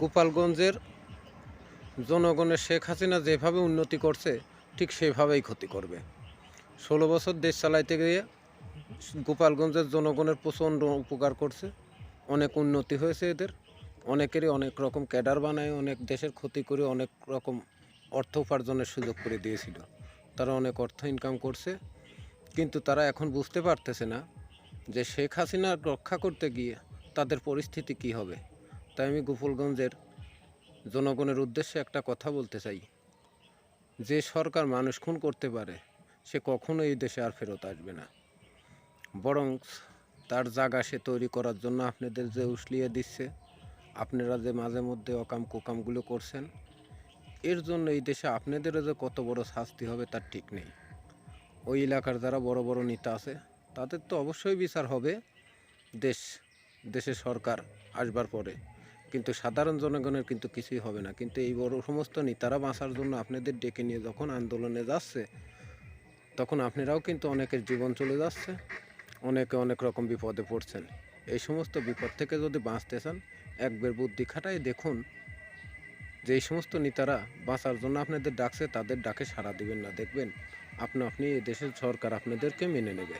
গোপালগঞ্জের জনগণের শেখ হাসিনা যেভাবে উন্নতি করছে, ঠিক সেভাবেই ক্ষতি করবে। ষোলো বছর দেশ চালাইতে গিয়ে গোপালগঞ্জের জনগণের প্রচণ্ড উপকার করছে। অনেক উন্নতি হয়েছে এদের। অনেকেরই অনেক রকম ক্যাডার বানায়, অনেক দেশের ক্ষতি করে অনেক রকম অর্থ উপার্জনের সুযোগ করে দিয়েছিল। তারা অনেক অর্থ ইনকাম করছে। কিন্তু তারা এখন বুঝতে পারতেছে না যে শেখ হাসিনা রক্ষা করতে গিয়ে তাদের পরিস্থিতি কি হবে। তাই আমি গোপালগঞ্জের জনগণের উদ্দেশ্যে একটা কথা বলতে চাই। যে সরকার মানুষ খুন করতে পারে, সে কখনো এই দেশে আর ফেরত আসবে না। বরং তার জায়গা সে তৈরি করার জন্য আপনাদের যে উসলিয়ে দিচ্ছে, আপনারা যে মাঝে মধ্যে অকাম কোকামগুলো করছেন, এর জন্য এই দেশে আপনাদেরও যে কত বড় শাস্তি হবে তার ঠিক নেই। ওই এলাকার যারা বড় বড় নেতা আছে, তাদের তো অবশ্যই বিচার হবে দেশ, দেশের সরকার আসবার পরে। কিন্তু সাধারণ জনগণের কিন্তু কিছুই হবে না। কিন্তু এই বড় সমস্ত নেতারা বাঁচার জন্য আপনাদের ডেকে নিয়ে যখন আন্দোলনে যাচ্ছে, তখন আপনারাও কিন্তু অনেকের জীবন চলে যাচ্ছে, অনেকে অনেক রকম বিপদে পড়ছেন। এই সমস্ত বিপদ থেকে যদি বাঁচতে চান, একবার বুদ্ধি খাটাই দেখুন যে এই সমস্ত নেতারা বাঁচার জন্য আপনাদের ডাকছে, তাদের ডাকে সাড়া দিবেন না। দেখবেন আপনি আপনি দেশের সরকার আপনাদেরকে মেনে নেবে।